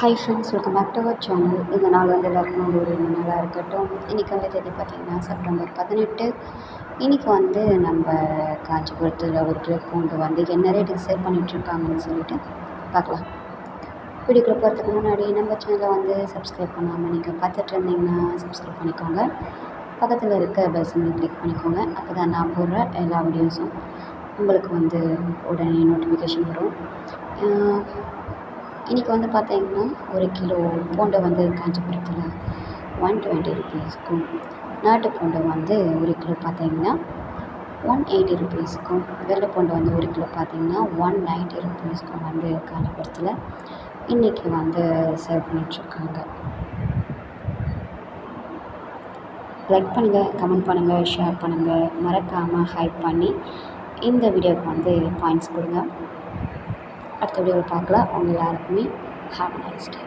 Hi friends welcome back to our channel இந்த நாள் வந்து எல்லாருக்கும் ஒரு ரெண்டு நாளாக இருக்கட்டும். இன்றைக்கி வந்து தேதி பார்த்திங்கன்னா செப்டம்பர் பதினெட்டு. இன்றைக்கி வந்து நம்ம காஞ்சிபுரத்தில் ஒரு கிலோ பூண்டு வந்து என்ன ரேட்டுக்கு சேல் பண்ணிகிட்ருக்காங்கன்னு சொல்லிட்டு பார்க்கலாம். வீடியோக்குள்ளே போகிறதுக்கு முன்னாடி நம்ம சேனலை வந்து சப்ஸ்கிரைப் பண்ணாமல் நீங்கள் பார்த்துட்டு இருந்தீங்கன்னா சப்ஸ்கிரைப் பண்ணிக்கோங்க. பக்கத்தில் இருக்க பெல் சிம்மில் கிளிக் பண்ணிக்கோங்க. அப்போ தான் நான் போடுற எல்லா வீடியோஸும் உங்களுக்கு வந்து உடனே நோட்டிஃபிகேஷன் வரும். இன்றைக்கி வந்து பார்த்தீங்கன்னா ஒரு கிலோ பூண்டை வந்து காஞ்சிபுரத்தில் ஒன் டுவெண்ட்டி ருபீஸ்க்கும் நாட்டு பூண்டை வந்து ஒரு கிலோ பார்த்தீங்கன்னா ஒன் எயிட்டி ருபீஸ்க்கும் வெள்ளை பூண்டு வந்து ஒரு கிலோ பார்த்தீங்கன்னா ஒன் நைன்ட்டி ருபீஸ்க்கும் வந்து காஞ்சிபுரத்தில் இன்றைக்கி வந்து சேல் பண்ணிகிட்ருக்காங்க லைக் பண்ணுங்கள் கமெண்ட் பண்ணுங்கள் ஷேர் பண்ணுங்கள் மறக்காமல் ஹைப் பண்ணி இந்த வீடியோவுக்கு வந்து பாயிண்ட்ஸ் கொடுங்க. அடுத்த வீடியோவில் பார்க்கலாம். அவங்க எல்லாருக்குமே ஹாவ் நைஸ் டே